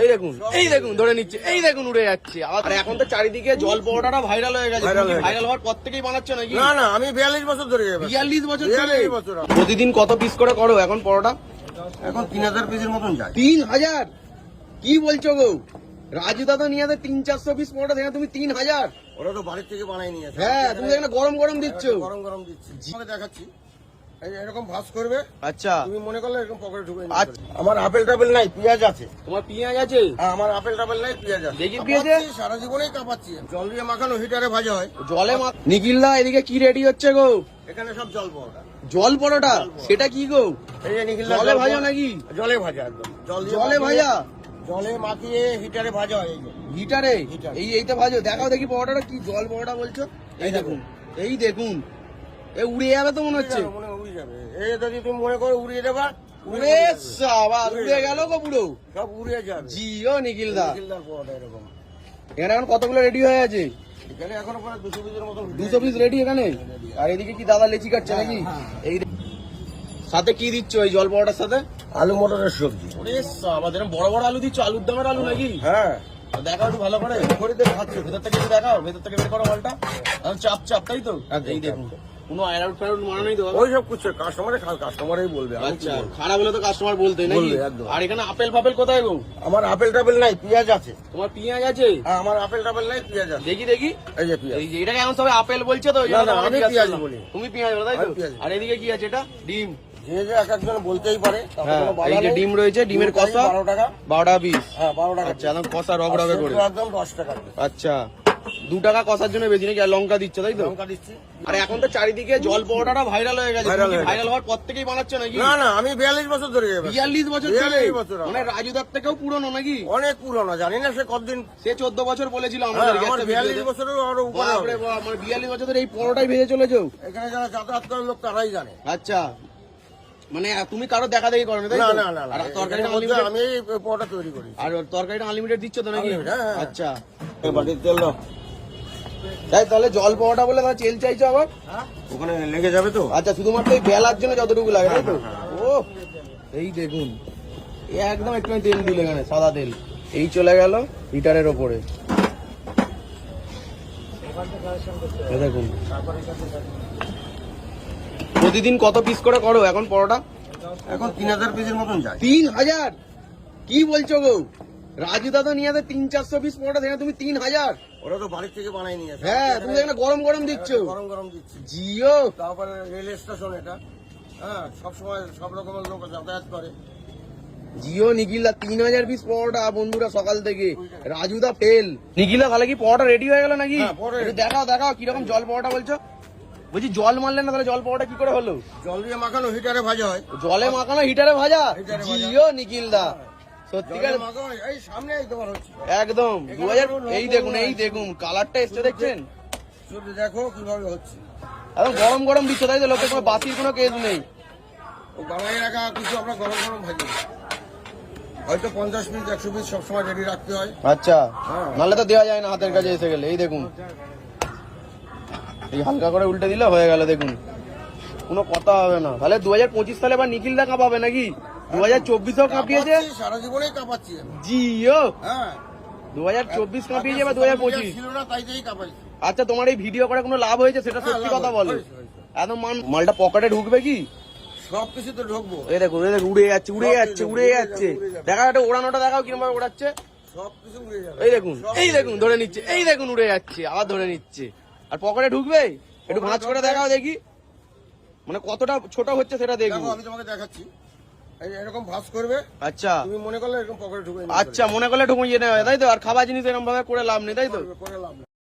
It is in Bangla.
এই দেখুন এই দেখুন ধরে নিচ্ছে এই দেখুন উড়ে যাচ্ছে। আর এখন তো চারিদিকে জল পড়াটা ভাইরাল হয়ে গেছে। ভাইরাল হওয়ার পর থেকেই বানাচ্ছে নাকি? না না আমি বিয়াল্লিশ বছর ধরে যাবে বিয়াল্লিশ বছর বিয়াল্লিশ বছর প্রতিদিন কত পিস করে করো এখন পরোটা? এখন তিন হাজার পিসের মতন যায়। তিন হাজার? কি বলছো গো? রাজু দাদা নিয়ে আসে তিন চারশো পিস পরোটা দেখে তুমি তিন হাজার। ওরা তো বাড়ির থেকে বানাই নিয়ে আসে হ্যাঁ তুমি এখানে গরম গরম দিচ্ছ। গরম গরম দিচ্ছি। দেখাচ্ছি। এরকম ভাস করবে। আচ্ছা। তুমি মনে করলে এরকম পকেটে ঢুকে আচ্ছা। আমার আপেল টাপেল নাই পেঁয়াজ আছে। তোমার পেঁয়াজ আছে? হ্যাঁ, আমার আপেল টাপেল নাই পেঁয়াজ আছে। দেখি পেঁয়াজে? সারা জীবনেই কাঁপাচ্ছি। জল দিয়ে মাখানো হিটারে ভাজা হয়। জলে মা নিখিলদা এদিকে কি রেডি হচ্ছে গো? এখানে সব জল পাওয়া জল পরোটা? সেটা কি গো? এই যে নিখিল জলে ভাজা নাকি? জলে ভাজা একদম। জল দিয়ে জলে ভাজা? জলে মাখিয়ে হিটারে ভাজা হয় হিটারে? হিটারে। এই এইটা ভাজো। দেখাও দেখি পরোটাটা কি জল পরোটা বলছো। এই দেখুন। এই দেখুন। এ উড়ে যাবে তো মনে হচ্ছে। এই যদি তুমি মনে করো উড়িয়ে দেবা? উড়ে সাবাস উড়ে গেল গো পুরো সব উড়ে যাবে। জিও পরোটা এরকম। এখানে এখন কতগুলো রেডি হয়ে আছে? এখানে এখনও প্রায় দুশো পিসের দুশো পিস রেডি এখানে? আর এদিকে কি দাদা লেচি কাটছে নাকি? এই সাথে কি দিচ্ছ এই জল পরোটার সাথে? আলু মটরের সবজি। এরকম বড় বড় আলু দিচ্ছ আলুর দামের আলু নাকি? হ্যাঁ। দেখাও একটু ভালো করে। ভেতর থেকে দেখাও ভেতর থেকে বের করো মালটা চাপ চাপ তাই তো? এই দেখুন। কোনো ফায়রাউট মারা নেই তো? ওই সব কিছু কাস্টমারে কাস্টমারই বলবে আচ্ছা খারাপ হলে তো কাস্টমার বলতে নাকি? আর এখানে আপেল ফাপেল কোথায় গো? আমার আপেল টাপেল নাই পেঁয়াজ আছে। তোমার পেঁয়াজ আছে? হ্যাঁ আমার আপেল টাপেল নাই পেঁয়াজ আছে। দেখি দেখি। এই যে পেঁয়াজ। এটাকে এখন সবাই আপেল বলছে তো ওই না, না, আমি পেঁয়াজ বলি। তুমি পেঁয়াজ বলো তাই তো? আর এদিকে কি আছে এটা? ডিম। যে যে এক একজন বলতেই পারে হ্যাঁ এই যে ডিম রয়েছে ডিমের কষা বারো টাকা। বারো টাকা পিস হ্যাঁ বারো টাকা আচ্ছা একদম কষা করে। একদম দশ টাকা আচ্ছা। দু টাকা কষার জন্য বেশি নাকি? লঙ্কা দিচ্ছে তাই তো? লঙ্কা দিচ্ছি। আর এখন তো চারিদিকে জল পরোটাটা ভাইরাল হয়ে গেছে। ভাইরাল হওয়ার পর থেকেই বানাচ্ছে নাকি? না না আমি বিয়াল্লিশ বছর ধরে বিয়াল্লিশ বছর 42 বছর মানে রাজুদার থেকেও পুরনো নাকি? অনেক পুরনো জানি না সে কতদিন সে চোদ্দ বছর বলেছিল হ্যাঁ, আমাদের বিয়াল্লিশ বছরের আরও উপরে মানে বিয়াল্লিশ বছর ধরে এই পরোটাই ভেজে চলেছো? এখানে যারা যাতায়াত করার লোক তারাই জানে। আচ্ছা। মানে তুমি কারও দেখা দেখি করো না তরকারিটা আনলিমিটেড আমি পরোটা তৈরি করি আর তরকারিটা আনলিমিটেড দিচ্ছ তো নাকি? হ্যাঁ, হ্যাঁ। আচ্ছা। বাটির তেল দাও। তাই তাহলে জল বলে চেল চাইছো আবার? ওখানে লেগে যাবে তো। আচ্ছা শুধুমাত্র এই বেলার জন্য যতটুকু লাগে তাই তো? হ্যাঁ, ও এই দেখুন একদম একটু তেল দিল এখানে সাদা তেল। এই চলে গেল ওপরে। দেখুন। প্রতিদিন কত পিস করে করো এখন পরোটা? এখন তিন হাজার পিসের মতন যায়। তিন হাজার? কি বলছো গো? রাজু দাদা নিয়ে আসে তিন চারশো পিস পরোটা দেখে তুমি তিন হাজার। ওরা তো বাড়ির থেকে বানাই নিয়ে আসে। হ্যাঁ তুমি এখানে গরম গরম দিচ্ছ। গরম গরম দিচ্ছি। জিও। তারপরে রেল স্টেশন এটা। হ্যাঁ সবসময় সব রকমের লোক যাতায়াত করে। জিও নিখিলদা তিন হাজার পিস পরোটা বন্ধুরা সকাল থেকে। রাজুদা ফেল নিখিলদা তাহলে কি পরোটা রেডি হয়ে গেল নাকি? হ্যাঁ, দেখাও দেখাও কীরকম জল পরোটা বলছো? বলছি জল মারলে না তাহলে জল পরোটা কি করে হলো? জল দিয়ে মাখানো হিটারে ভাজা হয়। জলে মাখানো হিটারে ভাজা? হিটারে ভাজা। জিও নিখিলদা। সত্যিকার এই সামনে একদম। দু হাজার এই দেখুন এই দেখুন কালারটা এসছে দেখছেন? শুধু দেখো কীভাবে হচ্ছে। একদম গরম গরম দিচ্ছে তাই তো? লোকের কোনো বাসির কোনো কেস নেই। রাখা কিছু আমরা গরম গরম ভাজি হয়তো পঞ্চাশ একশো পিস সবসময় রেডি রাখতে হয়। আচ্ছা। হ্যাঁ। নাহলে তো দেওয়া যায় না হাতের কাছে এসে গেলে এই দেখুন। এই হালকা করে উল্টে দিলে হয়ে গেল দেখুন। কোনো কথা হবে না। তাহলে দু হাজার পঁচিশ সালে এবার নিখিলদা কাঁপাবে নাকি? দু হাজার চব্বিশেও কাঁপিয়েছে? সারা জীবনেই কাঁপাচ্ছি জিও? হ্যাঁ। দু হাজার চব্বিশ কাঁপিয়েছে বা দু হাজার পঁচিশ? ছিল না তাই দিয়েই কাঁপাইছি। আচ্ছা তোমার এই ভিডিও করে কোনো লাভ হয়েছে? সেটা সত্যি কথা বলো। হয়েছে। মান- মালটা পকেটে ঢুকবে কি? সব কিছু তো ঢুকবো। এই দেখো এই দেখো উড়ে যাচ্ছে উড়ে যাচ্ছে উড়ে যাচ্ছে। দেখা একটা ওড়ানোটা দেখাও কীরকম ভাবে ওড়াচ্ছে। এই দেখুন এই দেখুন ধরে নিচ্ছে এই দেখুন উড়ে যাচ্ছে আবার ধরে নিচ্ছে। আর পকেটে ঢুকবে? একটু ভাঁজ করে দেখাও দেখি। মানে কতটা ছোট হচ্ছে সেটা দেখব দেখো আমি তোমাকে দেখাচ্ছি। এরকম ভাস করবে আচ্ছা। তুমি মনে করলে এরকম পকেটে ঢুকে আচ্ছা মনে করলে নেওয়া হয়, তাই তো? আর খাবার জিনিস এরকম ভাবে করে লাভ নেই তাই তো? করে লাভ নেই।